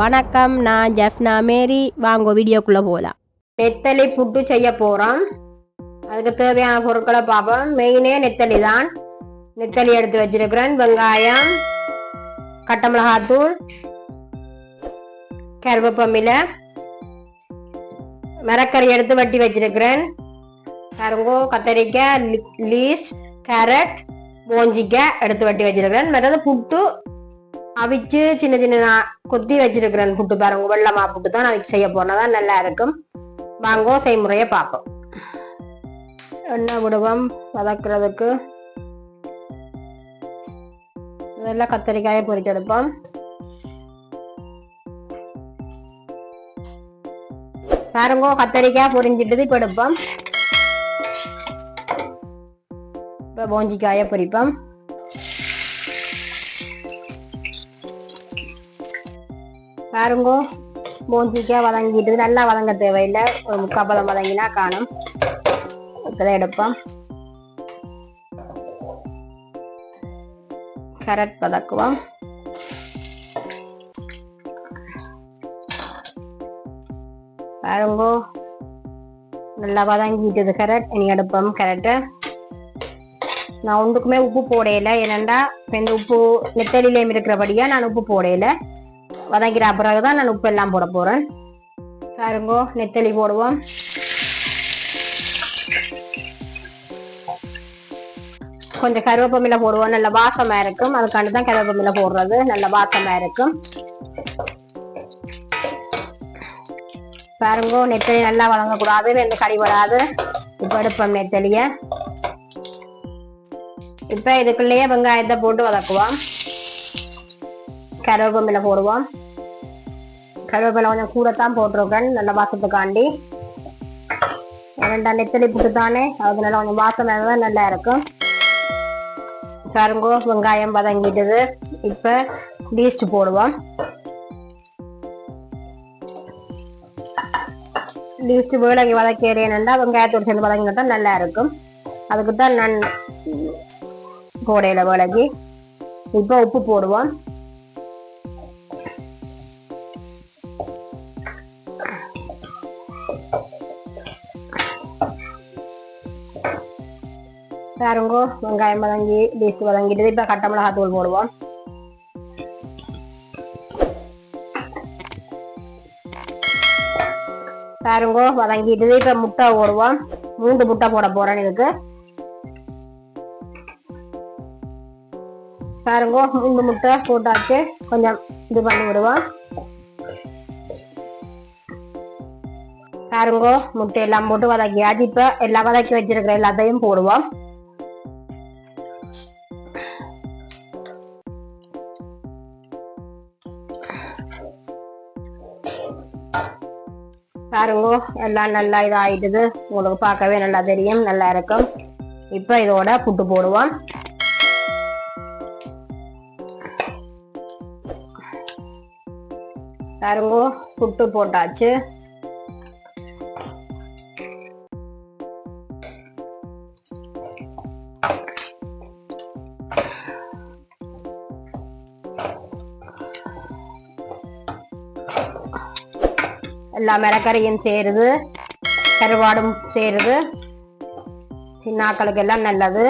வணக்கம் நான் ஜெஃப்னா மேரி. வாங்க வீடியோக்குள்ளே போகலாம் நெத்தலி புட்டு செய்ய போகிறோம் அதுக்கு தேவையான பொருட்களை பார்ப்போம். மெயினே நெத்தலி தான். நெத்தலி எடுத்து வச்சிருக்கிறேன். வெங்காயம் கட்டை மிளகாத்தூள் கருவேப்பமில மரக்கறி எடுத்து வட்டி வச்சிருக்கிறேன். கருங்கோ கத்தரிக்காய் லீஸ் கேரட் போஞ்சிக்காய் எடுத்து வட்டி வச்சிருக்கிறேன். மற்றது புட்டு அவிச்சு சின்ன சின்ன கொத்தி வச்சிருக்கிறேன் புட்டு பாருங்க. வெள்ளமா புட்டு தான் அவிச்சு செய்ய போனதான் நல்லா இருக்கும். வாங்கோ செய்முறையை பார்ப்போம். எண்ணெய் விடுவோம். வதக்குறதுக்கு. இதெல்லாம் கத்தரிக்காயை பொரிச்செடுப்போம் பாருங்க கத்தரிக்காய் பொரிஞ்சிட்டது இப்போ எடுப்போம். இப்போ போஞ்சிக்காயை பொரிப்போம் பாருங்கோ போஞ்சிக்காய் வதங்கிட்டு நல்லா வதங்க தேவையில்லை. ஒரு முக்கால் பழம் வதங்கினா காணும். இப்பதான் எடுப்போம். கேரட் வதக்குவோம். பாருங்கோ நல்லா வதங்கிட்டது கேரட். இனி எடுப்போம் கேரட்டை. நான் ஒன்றுக்குமே உப்பு போடையில ஏனண்டா இந்த உப்பு நெத்தலிலேயும் இருக்கிறபடியா நான் உப்பு போடையில வதங்கிற பிறகுதான் நான் உப்பு எல்லாம் போட போறேன். பாருங்கோ நெத்தலி போடுவோம். கொஞ்சம் கருவேப்பமில போடுவோம். நல்ல வாசமா இருக்கும். அதுக்காண்டு தான் கருவேப்பமில போடுறது. நல்ல வாசமா இருக்கும். பாருங்கோ நெத்தலி நல்லா வதங்கக்கூடாது. ரெண்டு கறி வராது. இப்ப எடுப்போம் நெத்தலிய. இப்ப இதுக்குள்ளேயே வெங்காயத்தை போட்டு வதக்குவோம். கருவேப்பமில போடுவோம். கருவேப்பிலை கொஞ்சம் கூட தான் போட்டிருக்கேன். நல்ல வாசத்துக்காண்டி. ரெண்டா நெத்தலி புட்டு தானே அது நல்லா கொஞ்சம் வாசம் தான் நல்லா இருக்கும். பாருங்கோ வெங்காயம் வதங்கிட்டது. இப்ப லீஸ்ட் போடுவோம். லீஸ்ட் வேலைக்கு வதக்கிறேன்னா வெங்காயத்தோடு சேர்ந்து வதங்கினா தான் நல்லா இருக்கும். அதுக்கு தான் நான் போடையில வேலைக்கு இப்போ உப்பு போடுவோம். பாருங்கோ வெங்காயம் வதங்கி லீஸ்ட் வதங்கிட்டு இப்போ கட்டை மிளகாத்தூள் போடுவோம். பாருங்கோ வதங்கிட்டு இப்போ முட்டை போடுவோம். மூன்று முட்டை போட போறேன் இதுக்கு. பாருங்கோ மூன்று முட்டை போட்டாச்சு. கொஞ்சம் இது பண்ணி விடுவோம். பாருங்கோ முட்டை எல்லாம் போட்டு வதக்கியாச்சு. இப்போ எல்லாம் வதக்கி வச்சிருக்கிற எல்லாத்தையும் போடுவோம். பாருங்க எல்லாம் நல்லா இதாயிட்டுது. உங்களுக்கு பார்க்கவே நல்லா தெரியும் நல்லா இருக்கும். இப்ப இதோட புட்டு போடுவோம். பாருங்கோ புட்டு போட்டாச்சு. எல்லா மிளகரையும் சேருது. கருவாடும் சேருது. சின்னாக்களுக்கு எல்லாம் நல்லது.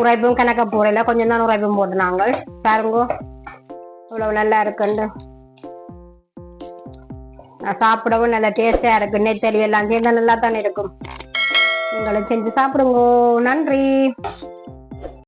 உரைப்பும் கணக்க போறல கொஞ்சம் தான் உரைப்பும் போட்டு நாங்கள் பாருங்க இவ்வளவு நல்லா இருக்குண்டு. நான் சாப்பிடவும் நல்ல டேஸ்டா இருக்கு நெத்தலி எல்லாம் சேர்ந்தா நல்லா தானே இருக்கும். உங்களை செஞ்சு சாப்பிடுங்க. நன்றி.